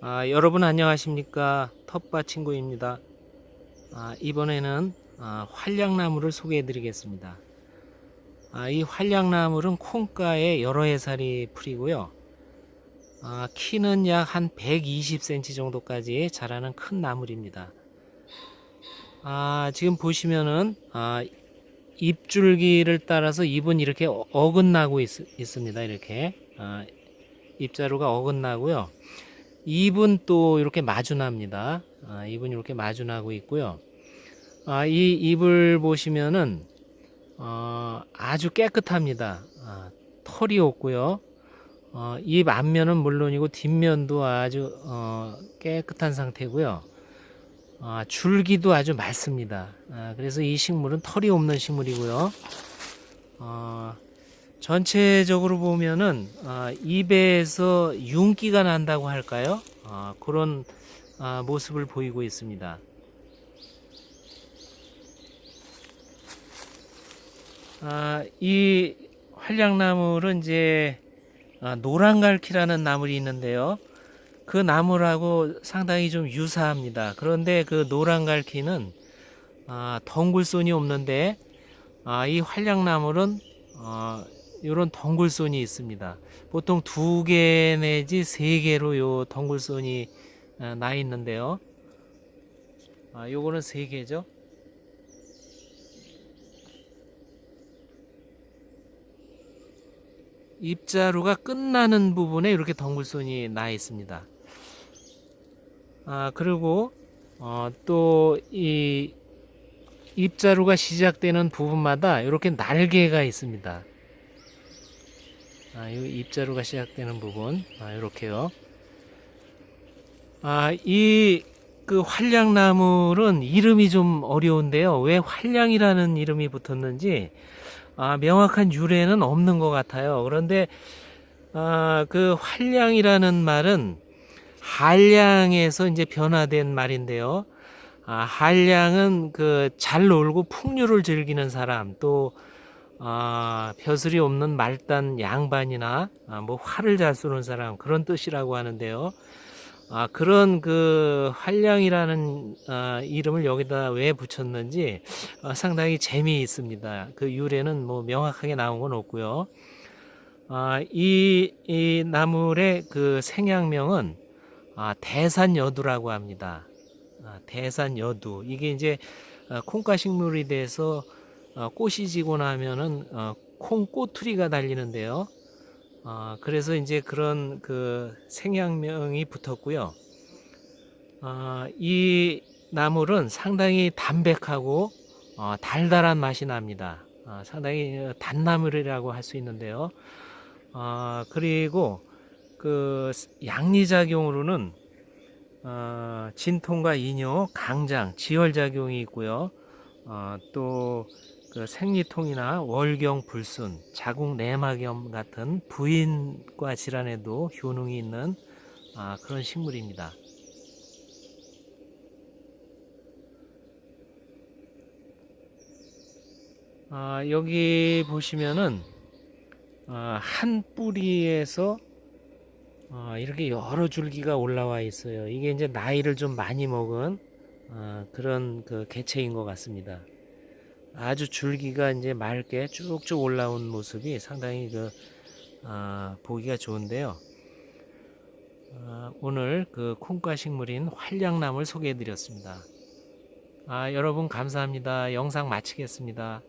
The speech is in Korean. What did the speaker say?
아, 여러분 안녕하십니까? 텃밭 친구입니다. 아, 이번에는 아, 활량나무를 소개해 드리겠습니다. 아, 이 활량나물은 콩가에 여러 해살이 풀이고요. 아, 키는 약 한 120cm 정도까지 자라는 큰 나물입니다. 아, 지금 보시면은 아, 잎줄기를 따라서 잎은 이렇게 어- 어긋나고 있, 습니다 이렇게. 아, 잎자루가 어긋나고요 잎은 또 이렇게 마주납니다. 아, 잎은 이렇게 마주나고 있고요. 아, 이 잎을 보시면은 어, 아주 깨끗합니다. 아, 털이 없고요. 어, 잎 앞면은 물론이고 뒷면도 아주 어, 깨끗한 상태고요. 아, 줄기도 아주 맑습니다. 아, 그래서 이 식물은 털이 없는 식물이고요. 어, 전체적으로 보면은 아, 입에서 윤기가 난다고 할까요? 아, 그런 아, 모습을 보이고 있습니다. 아, 이 활량나물은 이제 아, 노란갈키라는 나물이 있는데요. 그 나물하고 상당히 좀 유사합니다. 그런데 그 노란갈키는 아, 덩굴손이 없는데 아, 이 활량나물은 어, 이런 덩굴손이 있습니다. 보통 두 개 내지 세 개로 요 덩굴손이 아, 나 있는데요. 아, 요거는 세 개죠. 입자루가 끝나는 부분에 이렇게 덩굴손이 나 있습니다. 아, 그리고 어, 또 이 입자루가 시작되는 부분마다 이렇게 날개가 있습니다. 아, 이 입자루가 시작되는 부분, 아, 이렇게요. 아, 이 그 활량나물은 이름이 좀 어려운데요. 왜 활량이라는 이름이 붙었는지 아, 명확한 유래는 없는 것 같아요. 그런데 아, 그 활량이라는 말은 한량에서 이제 변화된 말인데요. 아, 한량은 그 잘 놀고 풍류를 즐기는 사람 또 아, 벼슬이 없는 말단 양반이나 아, 뭐 활을 잘 쏘는 사람 그런 뜻이라고 하는데요. 아, 그런 그 한량이라는 아, 이름을 여기다 왜 붙였는지 아, 상당히 재미있습니다. 그 유래는 뭐 명확하게 나온 건 없고요. 아, 이, 이 나물의 그 생양명은 아, 대산여두라고 합니다. 아, 대산여두 이게 이제 어, 콩가 식물이 돼서 어, 꽃이 지고 나면은 어, 콩 꼬투리가 달리는데요. 어, 그래서 이제 그런 그 생양명이 붙었고요. 어, 이 나물은 상당히 담백하고 어, 달달한 맛이 납니다. 어, 상당히 단나물이라고 할 수 있는데요. 어, 그리고 그 양리작용으로는 어, 진통과 이뇨, 강장, 지혈작용이 있고요. 어, 또 그 생리통이나 월경 불순, 자궁 내막염 같은 부인과 질환에도 효능이 있는 아, 그런 식물입니다. 아, 여기 보시면은 아, 한 뿌리에서 어, 이렇게 여러 줄기가 올라와 있어요. 이게 이제 나이를 좀 많이 먹은 어, 그런 그 개체인 것 같습니다. 아주 줄기가 이제 맑게 쭉쭉 올라온 모습이 상당히 그 아, 보기가 좋은데요. 아, 오늘 그 콩과 식물인 활량나물 소개해 드렸습니다. 아, 여러분 감사합니다. 영상 마치겠습니다.